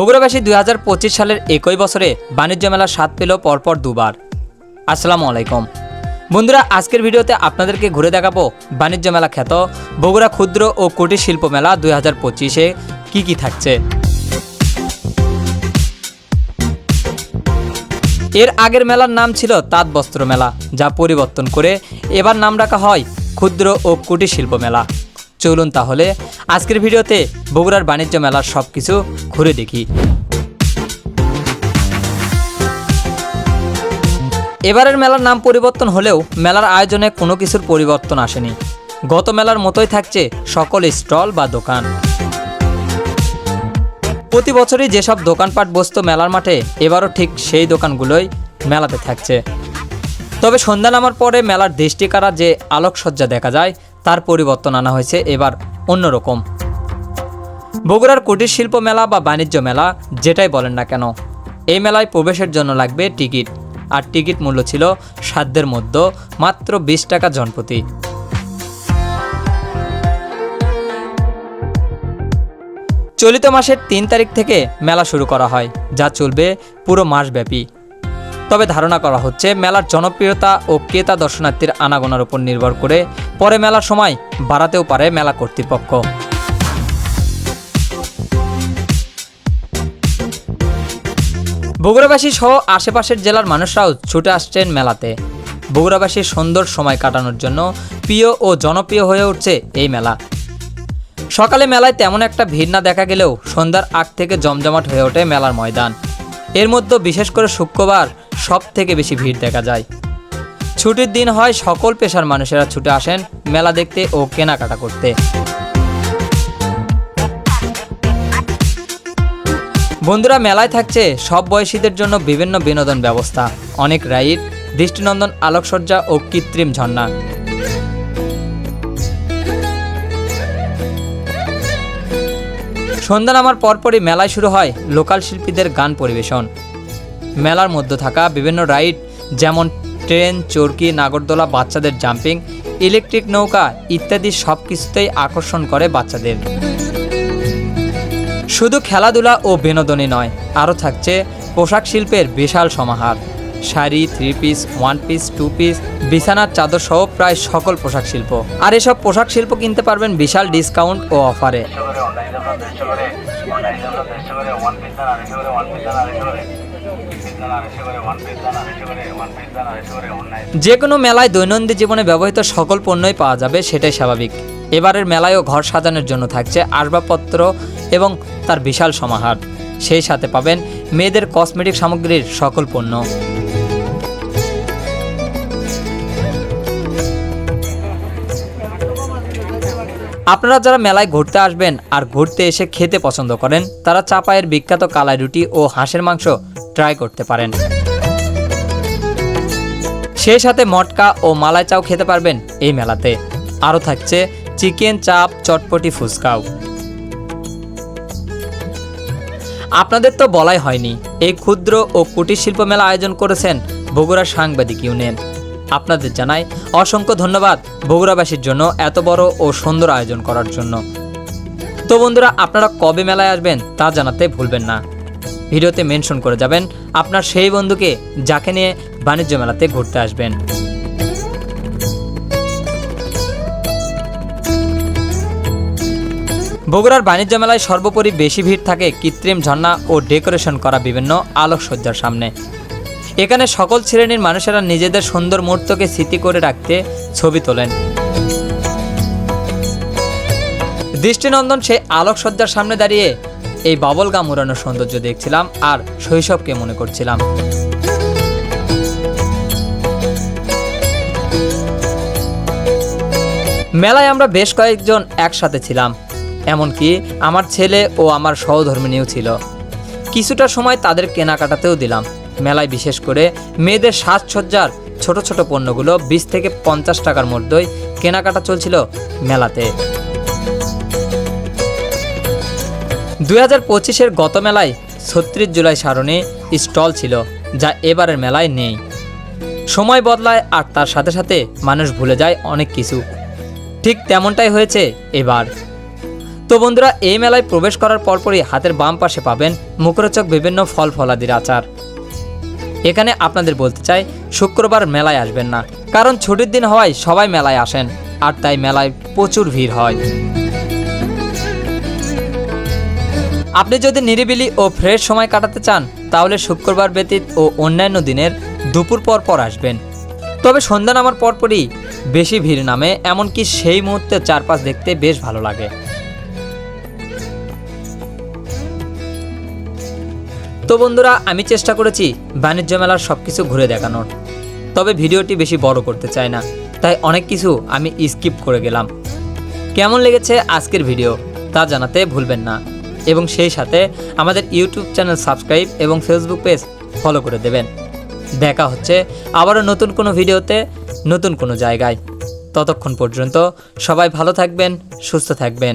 বগুড়াবাসী দুই হাজার পঁচিশ সালের একই বছরে বাণিজ্য মেলা স্বাদ পেল পরপর দুবার। আসসালামু আলাইকুম। বন্ধুরা, আজকের ভিডিওতে আপনাদেরকে ঘুরে দেখাবো বাণিজ্য মেলা খ্যাত বগুড়া ক্ষুদ্র ও কুটির শিল্প মেলা দুই হাজার পঁচিশে কী কী থাকছে। এর আগের মেলার নাম ছিল তাঁত বস্ত্র মেলা, যা পরিবর্তন করে এবার নাম রাখা হয় ক্ষুদ্র ও কুটির শিল্প মেলা। চলুন তাহলে আজকের ভিডিওতে বগুড়ার বাণিজ্য মেলার সব কিছু ঘুরে দেখি। এবারের মেলার নাম পরিবর্তন হলেও মেলার আয়োজনে কোনো কিছুর পরিবর্তন আসেনি। গত মেলার মতোই থাকছে সকল স্টল বা দোকান। প্রতি বছরই যেসব দোকানপাট বসতো মেলার মাঠে, এবারও ঠিক সেই দোকানগুলোই মেলাতে থাকছে। তবে সন্ধ্যা নামার পরে মেলার দৃষ্টিকারা যে আলোকসজ্জা দেখা যায় তার পরিবর্তন আনা হয়েছে এবার অন্যরকম বগুড়ার কুটির শিল্প মেলা বা বাণিজ্য মেলা, যেটাই বলেন না কেন, এই মেলায় প্রবেশের জন্য লাগবে টিকিট। আর টিকিট মূল্য ছিল সাধ্যের মধ্যে মাত্র বিশ টাকা জনপ্রতি। চলিত মাসের তিন তারিখ থেকে মেলা শুরু করা হয়, যা চলবে পুরো মাসব্যাপী। তবে ধারণা করা হচ্ছে মেলার জনপ্রিয়তা ও ক্রেতা দর্শনার্থীর আনাগোনার উপর নির্ভর করে পরে মেলার সময় বাড়াতেও পারে মেলা কর্তৃপক্ষ। বগুড়াবাসী সহ আশেপাশের জেলার মানুষরাও ছুটে আসছেন মেলাতে। বগুড়াবাসীর সুন্দর সময় কাটানোর জন্য প্রিয় ও জনপ্রিয় হয়ে উঠছে এই মেলা। সকালে মেলায় তেমন একটা ভিড় না দেখা গেলেও সন্ধ্যার আগ থেকে জমজমাট হয়ে ওঠে মেলার ময়দান। এর মধ্যে বিশেষ করে শুক্রবার সব থেকে বেশি ভিড় দেখা যায়। ছুটির দিন হয় সকল পেশার মানুষেরা ছুটে আসেন মেলা দেখতে ও কেনাকাটা করতে। বন্ধুরা, মেলায় থাকছে সব বয়সীদের জন্য বিভিন্ন বিনোদন ব্যবস্থা। অনেক রাইড, দৃষ্টিনন্দন, আলোকসজ্জা ও কৃত্রিম ঝর্ণা। সন্ধ্যা নামার পরপরই মেলায় শুরু হয় লোকাল শিল্পীদের গান পরিবেশন। মেলার মধ্যে থাকা বিভিন্ন রাইড, যেমন ট্রেন, চরকি, নাগরদোলা, বাচ্চাদের জাম্পিং, ইলেকট্রিক নৌকা ইত্যাদি সব কিছুতেই আকর্ষণ করে বাচ্চাদের। শুধু খেলাধুলা ও বিনোদনই নয়, আরও থাকছে পোশাক শিল্পের বিশাল সমাহার। Sari three piece one piece two piece বিছানার চাদর সহ প্রায় সকল পোশাক শিল্প। আর এসব পোশাক শিল্প কিনতে পারবেন বিশাল ডিসকাউন্ট ও অফারে। যে কোনো মেলায় দৈনন্দিন জীবনে ব্যবহৃত সকল পণ্যই পাওয়া যাবে, সেটাই স্বাভাবিক। এবারের মেলায়ও ঘর সাজানোর জন্য থাকছে আসবাবপত্র এবং তার বিশাল সমাহার। সেই সাথে পাবেন মেয়েদের কসমেটিক সামগ্রীর সকল পণ্য। আপনারা যারা মেলায় ঘুরতে আসবেন আর ঘুরতে এসে খেতে পছন্দ করেন, তারা চাপায়ের বিখ্যাত কালাই রুটি ও হাঁসের মাংস ট্রাই করতে পারেন। সেই সাথে মটকা ও মালাই চাও খেতে পারবেন এই মেলাতে। আরও থাকছে চিকেন চাপ, চটপটি ফুচকাও। আপনাদের তো বলাই হয়নি, এই ক্ষুদ্র ও কুটির শিল্প মেলা আয়োজন করেছেন বগুড়া সাংবাদিক ইউনিয়ন। আপনাদের জানাই অসংখ্য ধন্যবাদ বগুড়াবাসীর জন্য এত বড় ও সুন্দর আয়োজন করার জন্য। তো বন্ধুরা, আপনারা কবে মেলায় আসবেন তা জানাতে ভুলবেন না। ভিডিওতে মেনশন করে যাবেন আপনার সেই বন্ধুকে যাকে নিয়ে বাণিজ্য মেলাতে ঘুরতে আসবেন। বগুড়ার বাণিজ্য মেলায় সর্বোপরি বেশি ভিড় থাকে কৃত্রিম ঝর্ণা ও ডেকোরেশন করা বিভিন্ন আলোকসজ্জার সামনে। এখানে সকল শ্রেণির মানুষেরা নিজেদের সুন্দর মুহূর্তকে স্মৃতি করে রাখতে ছবি তোলেন। দৃষ্টিনন্দন সেই আলোকসজ্জার সামনে দাঁড়িয়ে এই বাবল গাম উড়ানোর সৌন্দর্য দেখছিলাম আর শৈশবকে মনে করছিলাম। মেলায় আমরা বেশ কয়েকজন একসাথে ছিলাম, এমনকি আমার ছেলে ও আমার সহধর্মিনীও ছিল। কিছুটা সময় তাদের কেনাকাটাতেও দিলাম। মেলায় বিশেষ করে মেয়েদের সাজসজ্জার ছোট ছোট পণ্যগুলো বিশ থেকে পঞ্চাশ টাকার মধ্যেই কেনাকাটা চলছিল মেলাতে। দুই হাজার পঁচিশের গত মেলায় ছত্রিশ জুলাই সারণে স্টল ছিল, যা এবারের মেলায় নেই। সময় বদলায় আর তার সাথে সাথে মানুষ ভুলে যায় অনেক কিছু। ঠিক তেমনটাই হয়েছে এবার। তো বন্ধুরা, এই মেলায় প্রবেশ করার পরপরই হাতের বাম পাশে পাবেন মুখরোচক বিভিন্ন ফল ফলাদির আচার। এখানে আপনাদের বলতে চাই, শুক্রবার মেলায় আসবেন না। কারণ ছুটির দিন হওয়ায় সবাই মেলায় আসেন, আর তাই মেলায় প্রচুর ভিড় হয়। আপনি যদি নিরিবিলি ও ফ্রেশ সময় কাটাতে চান, তাহলে শুক্রবার ব্যতীত ও অন্যান্য দিনের দুপুর পর পর আসবেন। তবে সন্ধ্যা নামার পরপরই বেশি ভিড় নামে, এমনকি সেই মুহূর্তে চারপাশ দেখতে বেশ ভালো লাগে। তো বন্ধুরা, আমি চেষ্টা করেছি বাণিজ্য মেলার সব কিছু ঘুরে দেখানোর। তবে ভিডিওটি বেশি বড় করতে চাই না, তাই অনেক কিছু আমি স্কিপ করে গেলাম। কেমন লেগেছে আজকের ভিডিও, তা জানাতে ভুলবেন না। এবং সেই সাথে আমাদের ইউটিউব চ্যানেল সাবস্ক্রাইব এবং ফেসবুক পেজ ফলো করে দেবেন। দেখা হচ্ছে আবারও নতুন কোনো ভিডিওতে, নতুন কোনো জায়গায়। ততক্ষণ পর্যন্ত সবাই ভালো থাকবেন, সুস্থ থাকবেন।